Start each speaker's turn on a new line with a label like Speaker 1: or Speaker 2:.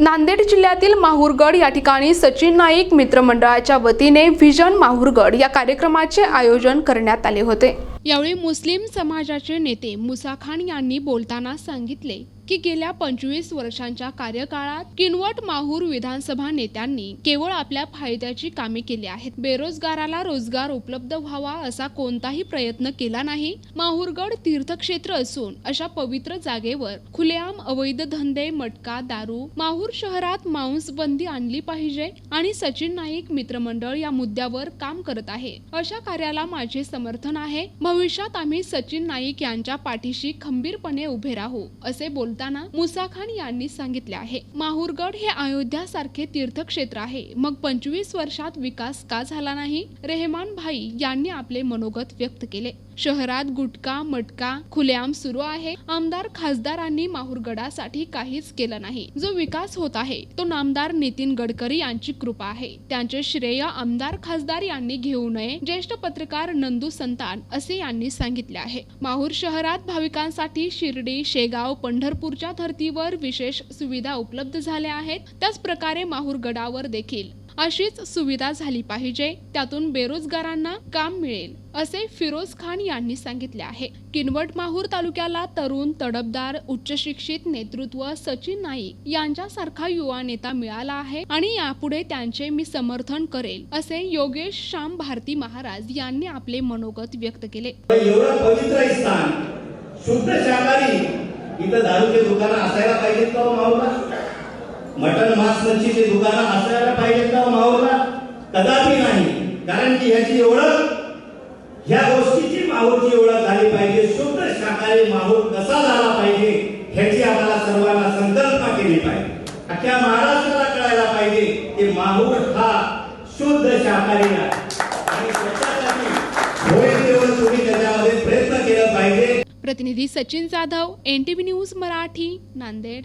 Speaker 1: नांदेड जिल्ह्यातील माहूरगड या ठिकाणी सचिन नाईक मित्रमंडळाच्या वतीने व्हिजन माहूरगड या कार्यक्रमाचे आयोजन करण्यात आले होते. यावेळी मुस्लिम समाजाचे नेते मुसा खान यांनी बोलताना सांगितले. की गेल्या पंचवीस वर्षांच्या कार्यकाळात किनवट माहूर विधानसभा नेत्यांनी केवळ आपल्या फायद्याची कामे केली आहेत. बेरोजगाराला रोजगार उपलब्ध व्हावा असा कोणताही प्रयत्न केला नाही. माहूरगड तीर्थक्षेत्र असून अशा पवित्र जागेवर खुलेआम अवैध धंदे मटका दारू माहूर शहरात मांस बंदी आणली पाहिजे आणि सचिन नाईक मित्रमंडळ या मुद्द्यावर काम करत आहे. अशा कार्याला माझे समर्थन आहे. भविष्यात आम्ही सचिन नाईक यांच्या पाठीशी खंबीरपणे उभे राहू असे बोलताना मुसा खान यांनी सांगितले आहे माहूरगड हे अयोध्या सारखे तीर्थक्षेत्र आहे. मग पंचवीस वर्षात विकास का झाला नाही? रेहमान भाई यांनी आपले मनोगत व्यक्त केले. शहरात गुटखा मटका खुलेआम सुरू आहे. आमदार खासदारांनी माहूरगडासाठी काहीच केलं नाही. जो विकास होत आहे तो नामदार नितीन गडकरी यांची कृपा आहे. त्यांचे श्रेय आमदार खासदार यांनी घेऊ नये ज्येष्ठ पत्रकार नंदू संतान असे यांनी सांगितले आहे. माहूर शहरात भाविकांसाठी शिर्डी शेगाव पंढरपूर माहूरच्या धर्तीवर विशेष सुविधा उपलब्ध झाल्या आहेत. त्याच प्रकारे माहूर गडावर देखील अशीच सुविधा झाली पाहिजे. त्यातून बेरोजगारांना काम मिळेल असे फिरोज खान यांनी सांगितले आहे. किनवट माहूर तालुक्याला तरुण तडबदार उच्च शिक्षित नेतृत्व सचिन नाईक यांच्यासारखा युवा नेता मिळाला आहे आणि यापुढे त्यांचे मी समर्थन करेल असे योगेश श्याम भारती महाराज यांनी आपले मनोगत व्यक्त केले.
Speaker 2: एवढं पवित्र स्थान शुद्ध शाकाहारी इथं दारूचे दुकानं असायला पाहिजेत का हो माऊला? मटन मांस मच्छीचे दुकानं असायला पाहिजेत का हो माऊला? कदापि नाही. कारण की ह्याची ओळख ह्या गोष्टीची माहूरची ओळख झाली पाहिजे. शुद्ध शाकाहारी माहूर कसा झाला पाहिजे ह्याची आम्हाला सर्वांना संकल्पना केली पाहिजे. अख्ख्या महाराष्ट्राला कळायला पाहिजे की माहूर हा शुद्ध शाकाहारी आहे आणि स्वतःसाठी होईल तेवढं तुम्ही त्याच्यामध्ये प्रयत्न केला पाहिजे
Speaker 1: प्रतिनिधी Sachin Jadhav N T V news Marathi Nanded.